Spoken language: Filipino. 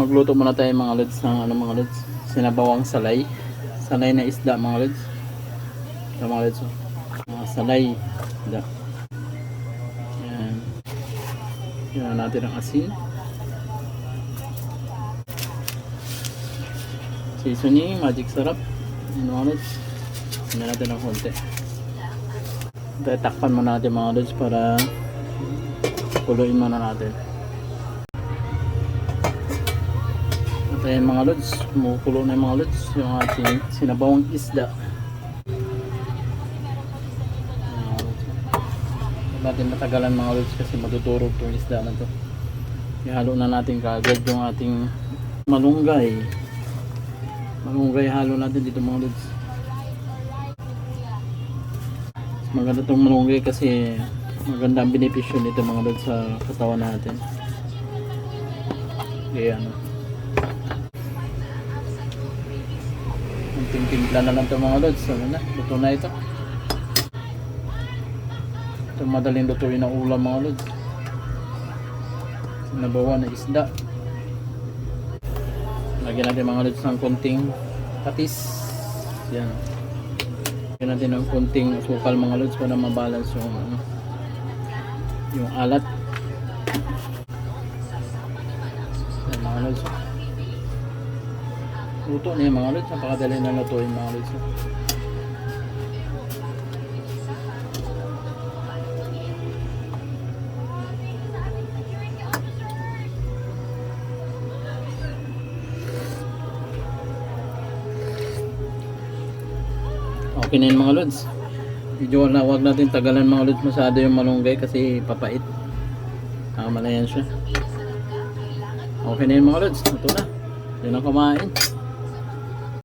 Magluto muna tayo mga lods ng ano mga lods. Sinabawang salay. Salay na isda mga lods. Ito mga lods. oh. Salay. Isda. Yan. Yan natin ang asin. Seasoning, magic sarap. Yan mga lods. Yan natin ng konti. Tayo takpan muna natin mga lods para kuluin muna natin. At ayan mga lods, kumukulo na yung mga lods, yung ating sinabawang isda. Huwag natin matagalan mga lods kasi matuturo itong isda na to. Ihalo na natin kagad yung ating malunggay. Malunggay halo natin dito mga lods. Maganda itong malunggay kasi maganda ang benepisyo nito mga lods sa katawan natin. Kaya ano. Kunting timpla na lang ito mga lods. Ano na, luto na ito. Ito madaling lutuin na ulam mga lods. Nabawa na isda. Lagyan natin mga lods ng kunting patis. Yan. Lagyan natin ng kunting asukal mga lods para mabalance yung ano, yung alat. Yan mga lods. Luto na yung mga lods. Napakadali na lutuin mga lods. Okay na yun mga lods. Medyo na wag natin tagalan mga lods masyado yung malunggay kasi papait. Tama na yan siya. Okay na yun mga lods. Ito na. Yan ang kumain.